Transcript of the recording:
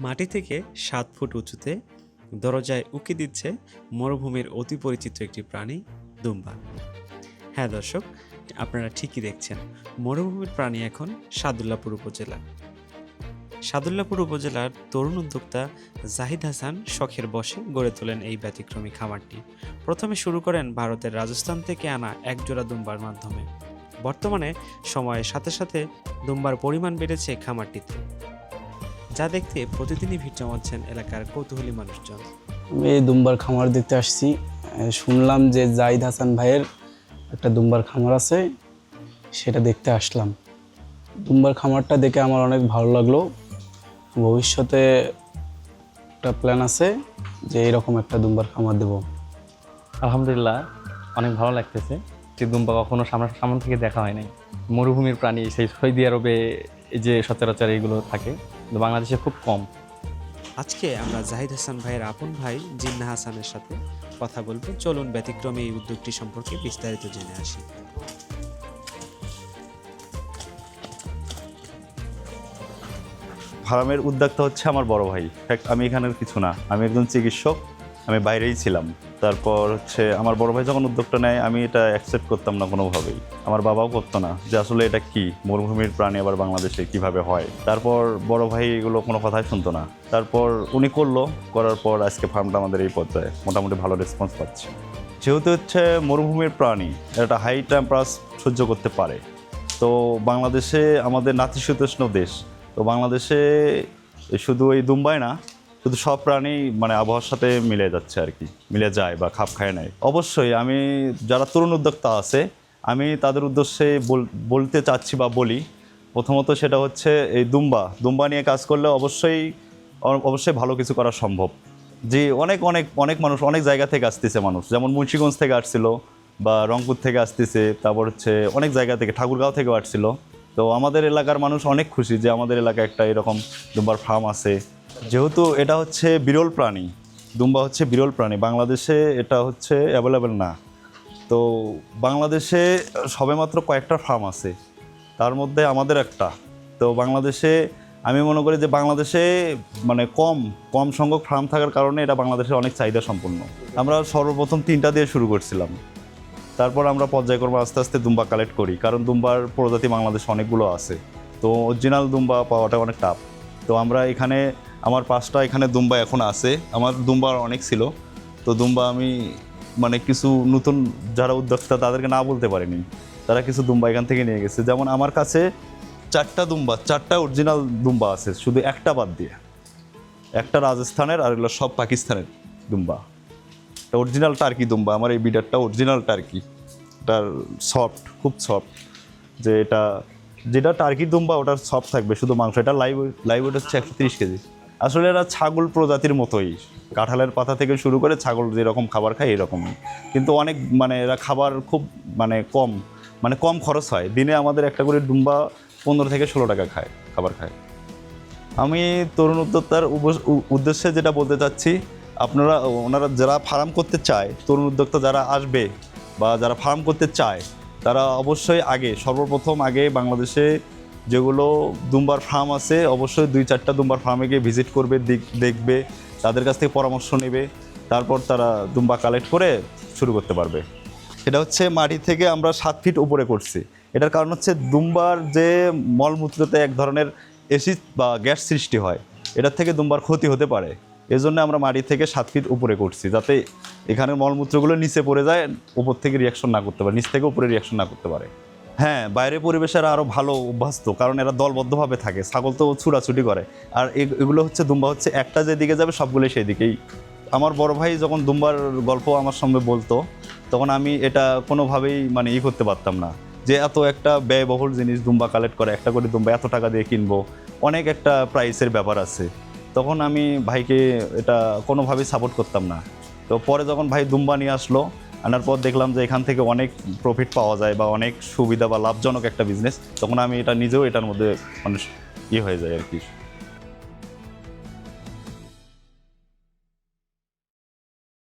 মাটি থেকে সাত ফুট উঁচুতে দরজায় উকি দিচ্ছে মরুভূমির অতি পরিচিত একটি প্রাণী, দুম্বা। হ্যাঁ দর্শক, আপনারা ঠিকই দেখছেন, মরুভূমির প্রাণী এখন সাদুল্লাপুর উপজেলা সাদুল্লাপুর উপজেলার তরুণ উদ্যোক্তা জাহিদ হাসান শখের বসে গড়ে তোলেন এই ব্যতিক্রমী খামারটি। প্রথমে শুরু করেন ভারতের রাজস্থান থেকে আনা একজোড়া দুম্বার মাধ্যমে। বর্তমানে সময়ের সাথে সাথে দুম্বার পরিমাণ বেড়েছে খামারটিতে। যা দেখতে প্রতিদিনই ভিড় জমাচ্ছেন এলাকার কৌতূহলী মানুষজন। আমি এই দুম্বার খামার দেখতে আসছি। শুনলাম যে জাহিদ হাসান ভাইয়ের একটা দুম্বার খামার আছে সেটা দেখতে আসলাম। দুম্বার খামারটা দেখে আমার অনেক ভালো লাগল। ভবিষ্যতে একটা প্ল্যান আছে যে এরকম একটা দুম্বার খামার দেবো। আলহামদুলিল্লাহ অনেক ভালো লাগতেছে। যে দুম্বা কখনো সামনে সামনে থেকে দেখা হয় নাই। মরুভূমির প্রাণী সেই সৌদি আরবে যে সচরাচর এগুলো থাকে কিন্তু বাংলাদেশে খুব কম। আজকে আমরা জাহিদ হাসান ভাইয়ের আপন ভাই জিন্না হাসানের সাথে কথা বলব। চলুন ব্যতিক্রমী এই উদ্যোগটি সম্পর্কে বিস্তারিত জেনে আসি। ফার্মের উদ্যোক্তা হচ্ছে আমার বড় ভাই। ফ্যাক্ট আমি এখানের কিছু না। আমি একজন চিকিৎসক। আমি বাইরেই ছিলাম। তারপর হচ্ছে আমার বড় ভাই যখন উদ্যোগটা নেয়, আমি এটা অ্যাকসেপ্ট করতাম না কোনোভাবেই। আমার বাবাও করতো না যে আসলে এটা কি? মরুভূমির প্রাণী আবার বাংলাদেশে কীভাবে হয়? তারপর বড় ভাই এগুলো কোনো কথাই শুনতো না। তারপর উনি করল, করার পর আজকে ফার্মটা আমাদের এই পর্যায়ে মোটামুটি ভালো রেসপন্স পাচ্ছে। যেহেতু হচ্ছে মরুভূমির প্রাণী এটা হাই টেম্পারেচার সহ্য করতে পারে। তো বাংলাদেশে আমাদের নাতিশীতোষ্ণ দেশ। তো বাংলাদেশে শুধু এই দুম্বাই না শুধু সব প্রাণী মানে আবহাওয়ার সাথে মিলে যাচ্ছে আর কি, মিলে যায় বা খাপ খায় নেয় অবশ্যই আমি, যারা তরুণ উদ্যোক্তা আছে, আমি তাদের উদ্দেশ্যে বল- বলতে চাচ্ছি বা বলি, প্রথমত সেটা হচ্ছে এই দুম্বা। দুম্বা নিয়ে কাজ করলে অবশ্যই অবশ্যই ভালো কিছু করা সম্ভব। যে অনেক অনেক অনেক মানুষ, অনেক জায়গা থেকে আসতেছে মানুষ। যেমন মুন্সিগঞ্জ থেকে আসছিল বা রংপুর থেকে আসতেছে, তারপর হচ্ছে অনেক জায়গা থেকে ঠাকুরগাঁও থেকেও আসছিল। তো আমাদের এলাকার মানুষ অনেক খুশি যে আমাদের এলাকায় একটা এরকম দুম্বার ফার্ম আছে। যেহেতু এটা হচ্ছে বিরল প্রাণী, দুম্বা হচ্ছে বিরল প্রাণী, বাংলাদেশে এটা হচ্ছে অ্যাভেলেবেল না। তো বাংলাদেশে সবেমাত্র কয়েকটা ফার্ম আছে, তার মধ্যে আমাদের একটা। তো বাংলাদেশে আমি মনে করি যে বাংলাদেশে মানে কম কম সংখ্যক ফার্ম থাকার কারণে এটা বাংলাদেশে অনেক চাহিদা সম্পন্ন। আমরা সর্বপ্রথম তিনটা দিয়ে শুরু করছিলাম। তারপর আমরা পর্যায়ক্রমে আস্তে আস্তে দুম্বা কালেক্ট করি, কারণ দুম্বার প্রজাতি বাংলাদেশে অনেকগুলো আছে। তো অরিজিনাল দুম্বা পাওয়াটা অনেক টাফ তো আমরা এখানে আমার পাঁচটা এখানে দুম্বা এখন আছে। আমার দুম্বা অনেক ছিল। তো দুম্বা আমি মানে কিছু নতুন যারা উদ্যোক্তা তাদেরকে না বলতে পারিনি। তারা কিছু দুম্বা এখান থেকে নিয়ে গেছে। যেমন আমার কাছে চারটা দুম্বা, চারটা অরিজিনাল দুম্বা আছে। শুধু একটা বাদ দিয়ে। একটা রাজস্থানের আর এগুলো সব পাকিস্তানের দুম্বা। এটা অরিজিনাল টার্কি দুম্বা। আমার এই বিডারটা অরিজিনাল টার্কি এটার সফট খুব সফট যে এটা, যেটা টার্কি দুম্বা, ওটার সফট থাকবে। শুধু মাংস, এটা লাইভ লাইভ ওয়েট হচ্ছে একশো তিরিশ কেজি। আসলে এরা ছাগল প্রজাতির মতোই। কাঁঠালের পাতা থেকে শুরু করে ছাগল যেরকম খাবার খায় এরকমই কিন্তু অনেক মানে এরা খাবার খুব মানে কম মানে কম খরচ হয়। দিনে আমাদের একটা করে ডুম্বা পনেরো থেকে ষোলো টাকা খায়, খাবার খায়। আমি তরুণ উদ্যোক্তার উদ্দেশ্যে যেটা বলতে চাচ্ছি, আপনারা, ওনারা যারা ফার্ম করতে চায়, তরুণ উদ্যোক্তা যারা আসবে বা যারা ফার্ম করতে চায়, তারা অবশ্যই আগে, সর্বপ্রথম আগে বাংলাদেশে যেগুলো দুম্বার ফার্ম আছে, অবশ্যই দুই চারটা দুম্বার ফার্মে গিয়ে ভিজিট করবে দেখবে, তাদের কাছ থেকে পরামর্শ নেবে, তারপর তারা দুম্বা কালেক্ট করে শুরু করতে পারবে। এটা হচ্ছে মাটি থেকে আমরা সাত ফিট উপরে করছি। এটার কারণ হচ্ছে দুম্বার যে মলমূত্রতে এক ধরনের এসিড বা গ্যাস সৃষ্টি হয়, এটার থেকে দুম্বার ক্ষতি হতে পারে। এজন্য আমরা মাটি থেকে সাত ফিট উপরে করছি, যাতে এখানে মলমূত্রগুলো নিচে পড়ে যায়, উপর থেকে রিয়াকশন না করতে পারে, নিচ থেকে উপরে রিয়াকশন না করতে পারে। হ্যাঁ বাইরের পরিবেশের আরও ভালো অভ্যস্ত, কারণ এরা দলবদ্ধভাবে থাকে, ছাগল তো ছুটাছুটি করে। আর এগুলো হচ্ছে, দুম্বা হচ্ছে, একটা যেদিকে যাবে সবগুলোই সেই দিকেই আমার বড় ভাই যখন দুম্বার গল্প আমার সঙ্গে বলতো, তখন আমি এটা কোনোভাবেই মানে ই করতে পারতাম না। যে এত একটা ব্যয়বহুল জিনিস দুম্বা কালেক্ট করে, একটা করে দুম্বা এত টাকা দিয়ে কিনবো, অনেক একটা প্রাইসের ব্যাপার আছে। তখন আমি ভাইকে এটা কোনোভাবেই সাপোর্ট করতাম না। তো পরে যখন ভাই দুম্বা নিয়ে আসলো আনার পর দেখলাম যে এখান থেকে অনেক প্রফিট পাওয়া যায় বা অনেক সুবিধা বা লাভজনক একটা বিজনেস তখন আমি এটা নিজেও এটার মধ্যে মানুষ ইয়ে হয়ে যায় আর কি।